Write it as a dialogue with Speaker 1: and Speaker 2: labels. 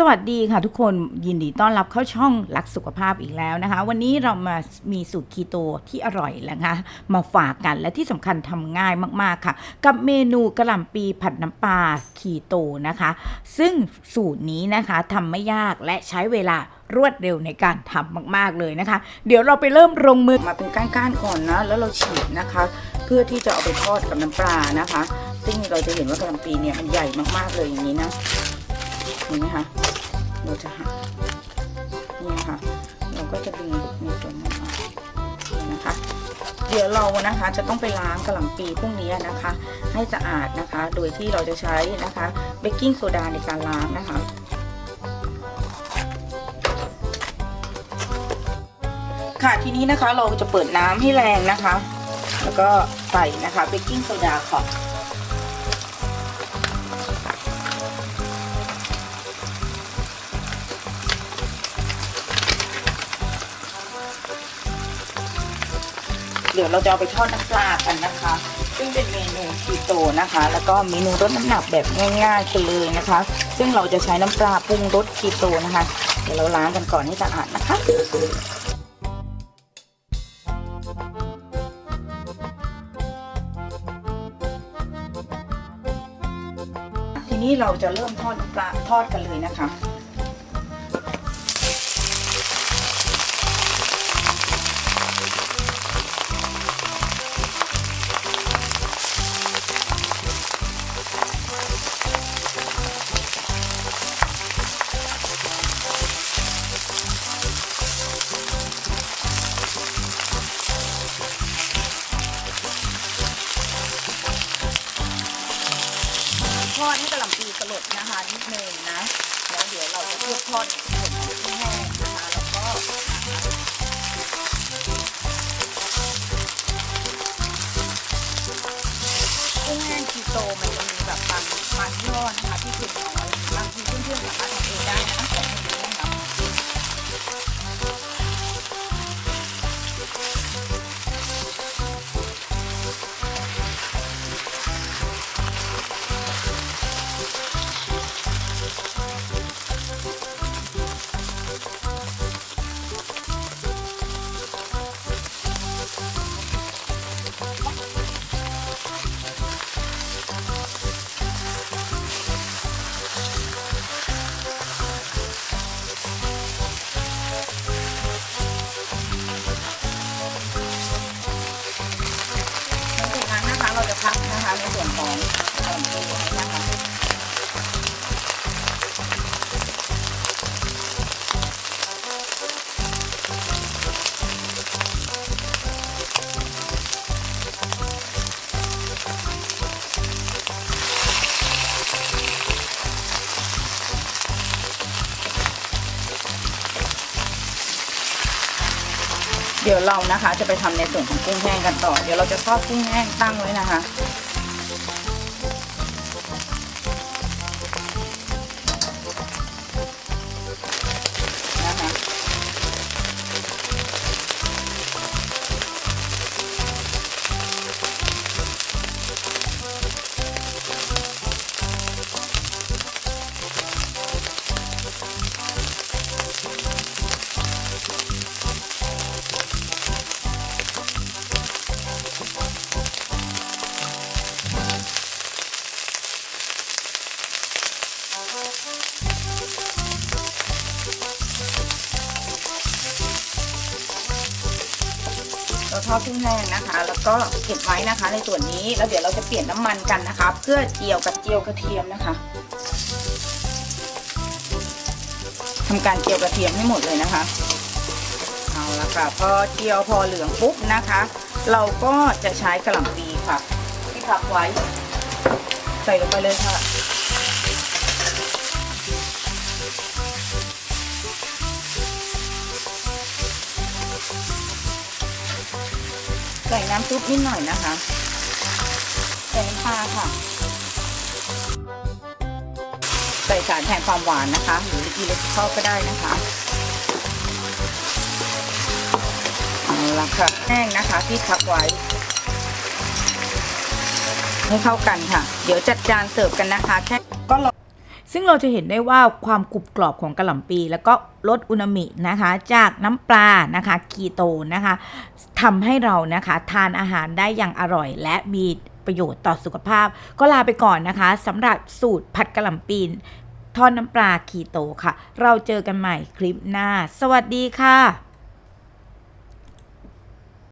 Speaker 1: สวัสดีค่ะทุกคนยินดีต้อนรับเข้าช่องรักสุขภาพอีกแล้วนะคะ วันนี้เรามามีสูตรคีโตที่อร่อยแล้วนะคะมาฝากกันและที่สำคัญทำง่ายมากๆค่ะ กับเมนูกระหล่ำปีผัดน้ำปลาคีโตนะคะ ซึ่งสูตรนี้นะคะทำไม่ยากและใช้เวลารวดเร็วในการทำมากๆเลยนะคะ เดี๋ยวเราไปเริ่มลงมือมาเป็นก้านๆก่อนนะแล้วเราฉีดนะคะ เพื่อที่จะเอาไปทอดกับน้ำปลานะคะ ซึ่งเราจะเห็นว่ากระหล่ำปีเนี่ยมันใหญ่มากๆเลยอย่างนี้นะ เห็นไหมคะเราจะหักเนี่ยค่ะเราก็จะดึงในส่วนนั้นออกนะคะ เดี๋ยวเรานะคะจะต้องไปล้างกระหล่ำปีพวกนี้นะคะ ให้สะอาดนะคะ โดยที่เราจะใช้นะคะเบกกิ้งโซดาในการล้างนะคะค่ะทีนี้นะคะเราจะเปิดน้ำให้แรงนะคะ แล้วก็ใส่นะคะเบกกิ้งโซดาค่ะ เดี๋ยวเราจะเอาไปทอดน้ำปลากันนะคะ ซึ่งเป็นเมนูคีโตนะคะ แล้วก็เมนูลดน้ำหนักแบบง่ายๆกันเลยนะคะ ซึ่งเราจะใช้น้ำปลาปรุงรสคีโตนะคะ เดี๋ยวเราล้างกันก่อนให้สะอาดนะคะทีนี้เราจะเริ่มทอดน้ำปลาทอดกันเลยนะคะ อดให้กระหล่ำปีสลดนะคะนิดนึงนะ แล้วเดี๋ยวเราจะเลือทอดในส่วนของกุ้งแห้งนะคะแล้วก็กุ้งแห้งคีโตมันจะมีแบบบางบางยี่ห้อนะคะที่เค็มน้อยบางทีเพื่อนๆสามารถทำเองได้นะคะ พักนะคะในส่วนของ เดี๋ยวเรานะคะ จะไปทำในส่วนของกุ้งแห้งกันต่อ เดี๋ยวเราจะทอดกุ้งแห้งตั้งไว้นะคะ เราทอดกุ้งแห้งนะคะ แล้วก็เก็บไว้นะคะ ในส่วนนี้แล้วเดี๋ยวเราจะเปลี่ยนน้ำมันกันนะคะ เพื่อเจียวกับเจียวกระเทียมนะคะทำการเจียวกระเทียมให้หมดเลยนะคะเอาละค่ะพอเจียวพอเหลืองปุ๊บนะคะ เราก็จะใช้กระหล่ำปีค่ะ ที่พักไว้ ใส่ลงไปเลยค่ะ ส่น้ำซุปนิดหน่อยนะคะใส่น้ำปลาค่ะ ใส่สารแทนความหวานนะคะ หรืออีเลกทอก็ได้นะคะเอาละค่ะแห้งนะคะที่พักไว้ ให้เข้ากันค่ะ เดี๋ยวจัดจานเสิร์ฟกันนะคะแค่
Speaker 2: ซึ่งเราจะเห็นได้ว่าความกรุบกรอบของกะหล่ำปี แล้วก็ลดอุนามินะคะ จากน้ำปลานะคะคีโตนะคะทำให้เรานะคะทานอาหารได้อย่างอร่อย และมีประโยชน์ต่อสุขภาพ ก็ลาไปก่อนนะคะสำหรับสูตรผัดกะหล่ำปีทอดน้ำปลาคีโตค่ะ เราเจอกันใหม่คลิปหน้า สวัสดีค่ะ